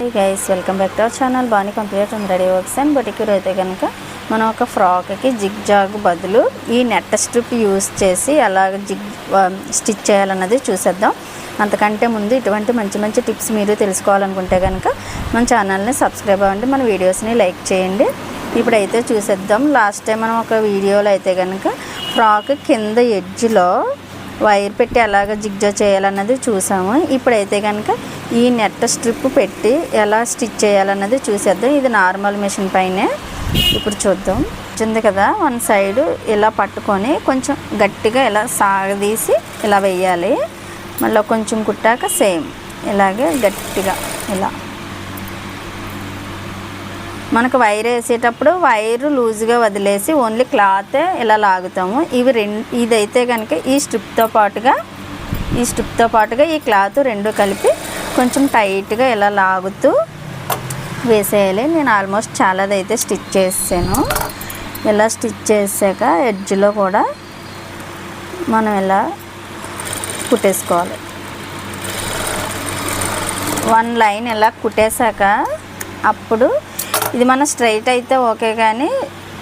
Guys welcome back to our channel బాని complete ఉంది ready works and బొటిక్యూర్ అయితే కనుక మనం ఒక ఫ్రాక్కి జిగ్ జాగ్ బదులు ఈ నెట్ స్ట్రిప్ యూస్ చేసి ఎలా జిగ్ స్టిచ్ చేయాలన్నది చూసేద్దాం. అంతకంటే ముందు ఇటువంటి మంచి మంచి టిప్స్ మీరు తెలుసుకోవాలనుకుంటే కనుక మన ఛానల్ని సబ్స్క్రైబ్ అవ్వండి మన వీడియోస్ని లైక్ చేయండి. ఇప్పుడైతే చూసేద్దాం. లాస్ట్ టైం మనం ఒక వీడియోలో అయితే కనుక ఫ్రాక్ కింద ఎడ్జ్లో వైర్ పెట్టి ఎలాగ జిగ్జా చేయాలన్నది చూసాము. ఇప్పుడైతే కనుక ఈ నెట్ స్ట్రిప్ పెట్టి ఎలా స్టిచ్ చేయాలన్నది చూసేద్దాం. ఇది నార్మల్ మిషన్ పైనే. ఇప్పుడు చూద్దాం. వచ్చింది కదా వన్ సైడ్ ఇలా పట్టుకొని కొంచెం గట్టిగా ఇలా సాగదీసి ఇలా వెయ్యాలి మళ్ళీ కొంచెం కుట్టాక సేమ్. ఇలాగే గట్టిగా ఇలా. మనకు వైర్ వేసేటప్పుడు వైర్ లూజ్గా వదిలేసి ఓన్లీ క్లాతే ఇలా లాగుతాము. ఇవి రెండు ఇదైతే కనుక ఈ స్ట్రిప్తో పాటుగా ఈ స్ట్రిప్తో పాటుగా ఈ క్లాత్ రెండు కలిపి కొంచెం టైట్గా ఇలా లాగుతూ వేసేయాలి. నేను ఆల్మోస్ట్ చాలాదైతే స్టిచ్ చేసాను ఇలా స్టిచ్ చేసాక ఎడ్జ్లో కూడా మనం ఇలా కుట్టేసుకోవాలి. వన్ లైన్ ఇలా కుట్టేశాక అప్పుడు ఇది మన స్ట్రైట్ అయితే ఓకే కానీ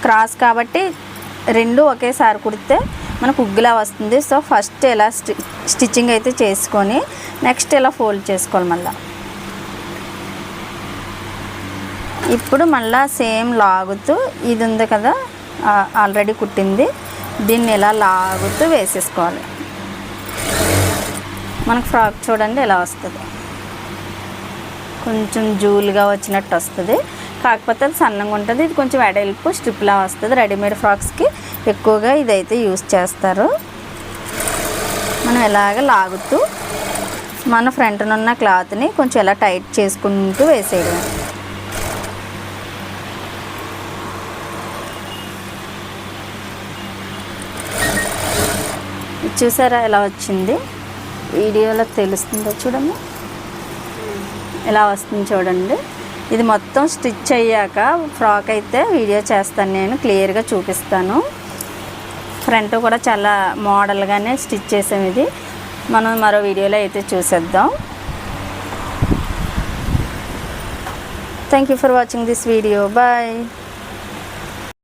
క్రాస్ కాబట్టి రెండు ఒకేసారి కుడితే మనకు ఉగ్గులా వస్తుంది. సో ఫస్ట్ ఇలా స్టి స్టిచ్చింగ్ అయితే చేసుకొని నెక్స్ట్ ఇలా ఫోల్డ్ చేసుకోవాలి మళ్ళీ. ఇప్పుడు మళ్ళీ సేమ్ లాగుతూ ఇది ఉంది కదా ఆల్రెడీ కుట్టింది. దీన్ని ఇలా లాగుతూ వేసేసుకోవాలి. మనకు ఫ్రాక్ చూడండి ఇలా వస్తుంది. కొంచెం జూలుగా వచ్చినట్టు వస్తుంది. కాకపోతే అది సన్నంగా ఉంటుంది. ఇది కొంచెం వెడల్పు స్ట్రిప్లా వస్తుంది. రెడీమేడ్ ఫ్రాక్స్కి ఎక్కువగా ఇదైతే యూస్ చేస్తారు. మనం ఇలాగ లాగుతూ మన ఫ్రంట్నున్న ఉన్న క్లాత్ని కొంచెం ఇలా టైట్ చేసుకుంటూ వేసేయడం చూసారా ఎలా వచ్చింది? వీడియోలో తెలుస్తుందో చూడండి. ఎలా వస్తుంది చూడండి. ఇది మొత్తం స్టిచ్ అయ్యాక ఫ్రాక్ అయితే వీడియో చేస్తాను నేను క్లియర్గా చూపిస్తాను. ఫ్రంట్ కూడా చాలా మోడల్గానే స్టిచ్ చేసాం ఇది. మనం మరో వీడియోలో అయితే చూసేద్దాం. Thank you for watching this video bye